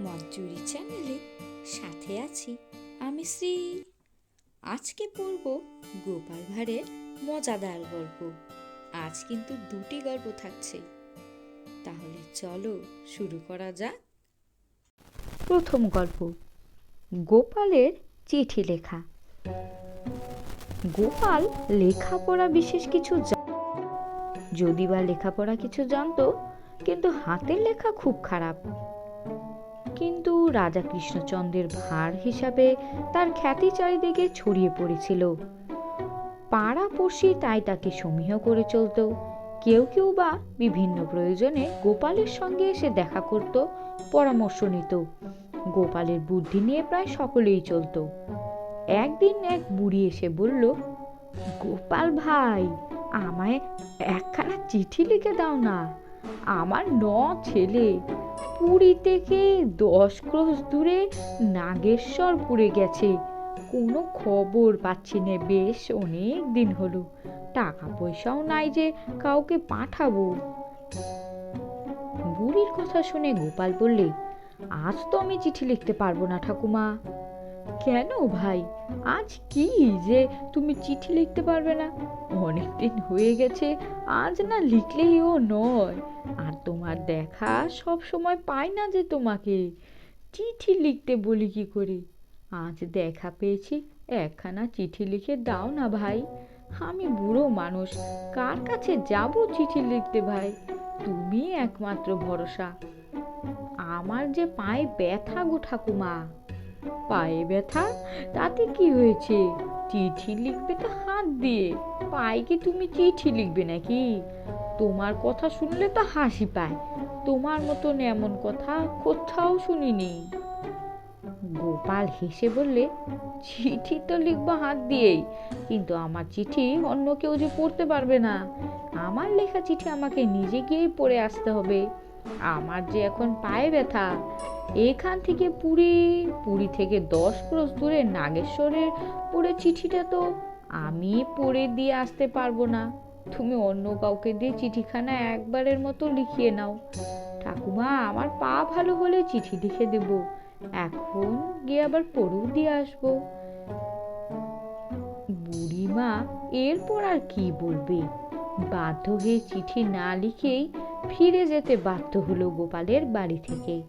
মঞ্জুরি চ্যানেলে সাথে আছি আমি শ্রী। আজকে পড়ব গোপাল ভাঁড়ের মজাদার গল্প। আজ কিন্তু দুটি গল্প থাকছে। তাহলে চলো শুরু করা যাক। প্রথম গল্প, গোপালের চিঠি লেখা। গোপাল লেখাপড়া বিশেষ কিছু যদি বা লেখাপড়া কিছু জানতো, কিন্তু হাতের লেখা খুব খারাপ। কিন্তু রাজা কৃষ্ণচন্দ্রের ভার হিসাবে তার খ্যাতি চারিদিকে ছড়িয়ে পড়েছিল। পাড়া পড়শি তাই তাকে সমীহ করে চলতো। কেউ কেউ বা বিভিন্ন প্রয়োজনে গোপালের সঙ্গে এসে দেখা করত, পরামর্শ নিত। গোপালের বুদ্ধি নিয়ে প্রায় সকলেই চলতো। একদিন এক বুড়ি এসে বলল, গোপাল ভাই, আমায় একখানা চিঠি লিখে দাও না। আমার ন ছেলে পুরী থেকে দশ ক্রোশ দূরে নাগেশ্বরপুরে গেছে। কোনো খবর পাচ্ছি না, বেশ অনেক দিন হলো। টাকা পয়সাও নাই যে কাউকে পাঠাবো। বুড়ির কথা শুনে গোপাল বললে, আজ তো আমি চিঠি লিখতে পারব না ঠাকুমা। কেন ভাই? আজ কি যে তুমি চিঠি লিখতে পারবে না? অনেক দিন হয়ে গেছে, আজ না লিখলেই ও নয়। আর তোমার দেখা সব সময় পাই না যে তোমাকে। চিঠি লিখতে বলি কি করে? আজ দেখা পেয়েছি, একখানা চিঠি লিখে দাও না ভাই। আমি বুড়ো মানুষ, কার কাছে যাব চিঠি লিখতে ভাই? তুমি একমাত্র ভরসা। আমার যে পায়ে ব্যথা গো ঠাকুমা। পায়ে ব্যথা? তাতে কি হয়েছে? চিঠি লিখবে তো হাত দিয়ে। পায়ে কি তুমি চিঠি লিখবে নাকি? তোমার কথা শুনলে তো হাসি পায়। তোমার মতন এমন কথা কোথাও শুনিনি। গোপাল হেসে বললে, চিঠি তো লিখব হাত দিয়েই। কিন্তু আমার চিঠি অন্য কেউ যে পড়তে পারবে না। আমার লেখা চিঠি আমাকে নিজে গিয়েই পড়ে আসতে হবে। আমার যে এখন পায়ে ব্যথা, এখান থেকে পুরী পুরী থেকে দশ ক্রোশ দূরে নাগেশ্বরের পড়ে চিঠিটা তো আমি পড়ে দিয়ে আসতে পারব না। তুমি অন্য কাউকে দিয়ে চিঠিখানা একবারের মতো লিখিয়ে নাও। ঠাকুমা, আমার পা ভালো হলে চিঠি লিখে দেব। এখন গিয়ে আবার পড়েও দিয়ে আসব। বুড়িমা, এরপর আর কি বলবে? বাধ্য হয়ে চিঠি না লিখেই ফিরে যেতে বাধ্য হলো গোপালের বাড়ি থেকে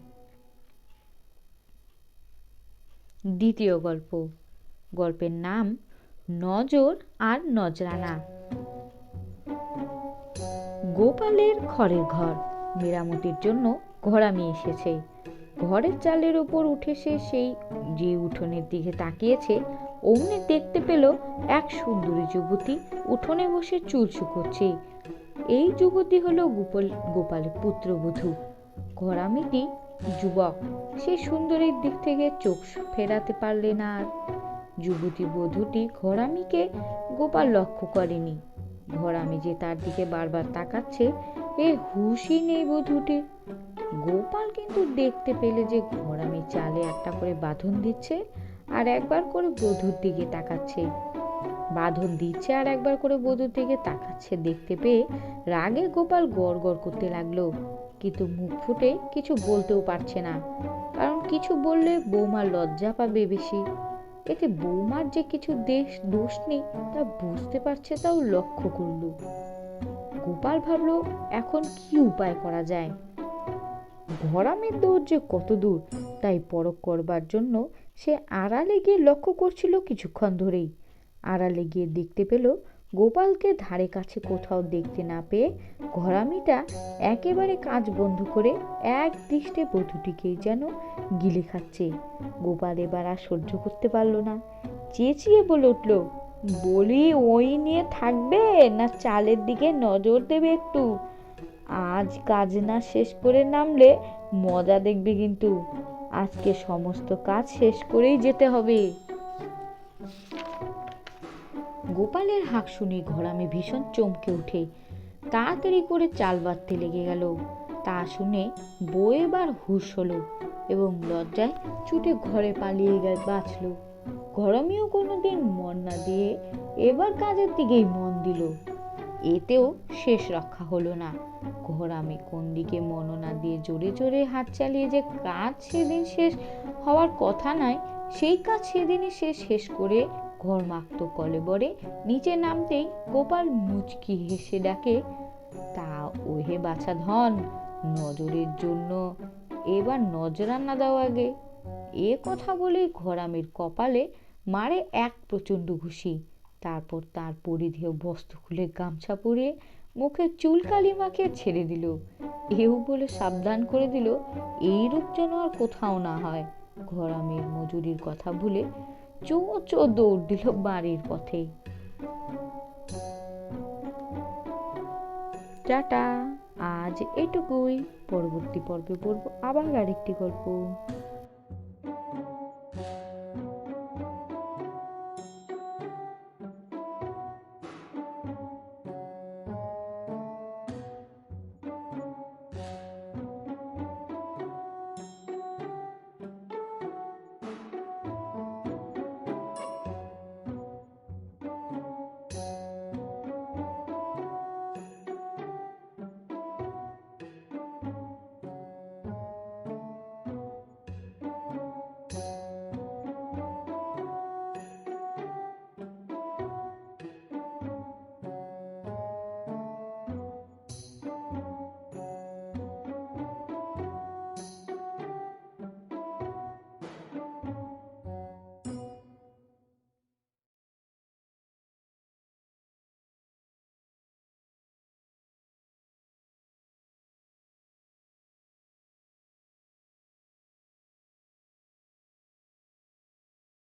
দ্বিতীয় গল্প। গল্পের নাম নজর আর নজরানা। গোপালের খড়ের ঘর। মেরামতির জন্য ঘোড়ামি এসেছে। ঘরের চালের ওপর উঠে সে সেই যে উঠোনের দিকে তাকিয়েছে, অমনি দেখতে পেল এক সুন্দরী যুবতী উঠোনে বসে চুল শুকোচ্ছে এই যুবতী হলো গোপাল গোপালের পুত্রবধূ। ঘোড়ামিটি যুবক, সে সুন্দরীর দিক থেকে চোখ ফেরাতে পারলে না আর। যুবতী বধূটি ঘোড়ামিকে গোপাল লক্ষ্য করেনি। ঘোড়ামি যে তার দিকে বারবার তাকাচ্ছে, এ হুশই নেই বধূটি। গোপাল কিন্তু দেখতে পেলে যে ঘোড়ামি চালে একটা করে বাঁধন দিচ্ছে আর একবার করে বধূর দিকে তাকাচ্ছে। বাঁধন দিচ্ছে আর একবার করে বধূর দিকে তাকাচ্ছে। দেখতে পেয়ে রাগে গোপাল গড় গড় করতে লাগল। কিন্তু মুখ ফুটে কিছু বলতেও পারছে না। কারণ কিছু বললে বৌমা লজ্জা পাবে বেশি। এতে বৌমার যে কিছু দেশ, দোষ নেই, তা বুঝতে পারছে তাও লক্ষ্য করল। গোপাল ভাবলো, এখন কি উপায় করা যায়? ঘরামের দৌড় যে কত দূর, তাই পরখ করবার জন্য সে আড়ালে গিয়ে লক্ষ্য করছিল কিছুক্ষণ ধরেই। আড়ালে গিয়ে দেখতে পেল গোপালকে ধারে কাছে কোথাও দেখতে না পেয়ে ঘরামিটা একেবারে কাজ বন্ধ করে এক দৃষ্টে বধূটিকেই যেন গিলে খাচ্ছে। গোপাল এবার আর সহ্য করতে পারল না। চেঁচিয়ে বলে উঠল, বলি ওই নিয়ে থাকবে না চালের দিকে নজর দেবে একটু? আজ কাজ না শেষ করে নামলে মজা দেখবে কিন্তু। আজকে সমস্ত কাজ শেষ করেই যেতে হবে। গোপালের হাঁক শুনে ঘোড়ামে ভীষণ চমকে উঠে। তাড়াতাড়ি করে চাল বাঁধতে লেগে গেল। তা শুনে বউ হুশ হলো এবং লজ্জায় ছুটে ঘরে পালিয়ে বাঁচল। কোনো দিন মন না দিয়ে এবার কাজের দিকেই মন দিল। এতেও শেষ রক্ষা হলো না। ঘোরামি কোন দিকে মননা দিয়ে জোরে জোরে হাত চালিয়ে যে কাজ সেদিন শেষ হওয়ার কথা নয়, সেই কাজ সেদিনই সে শেষ করে ঘর মাখত কলেবরে নিচে নামতেই গোপাল মুচকি হেসে ডাকে, তা ওহে বাছা ধন, নজরের জন্য এবার নজরানা দাও আগে। এ কথা বলেই ঘরামির কপালে মারে এক প্রচণ্ড ঘুষি। তারপর তার পরিধেয় বস্ত্র খুলে গামছা পরিয়ে মুখে চুল কালি মাখিয়ে ছেড়ে দিল। এও বলে সাবধান করে দিল, এইরূপ যেন আর কোথাও না হয়। ঘরামির মজুরির কথা ভুলে চো চো দৌড় দিল বাড়ির পথে। টাটা, আজ এটুকুই। পরবর্তী পর্বে পড়ব আবার আরেকটি গল্প।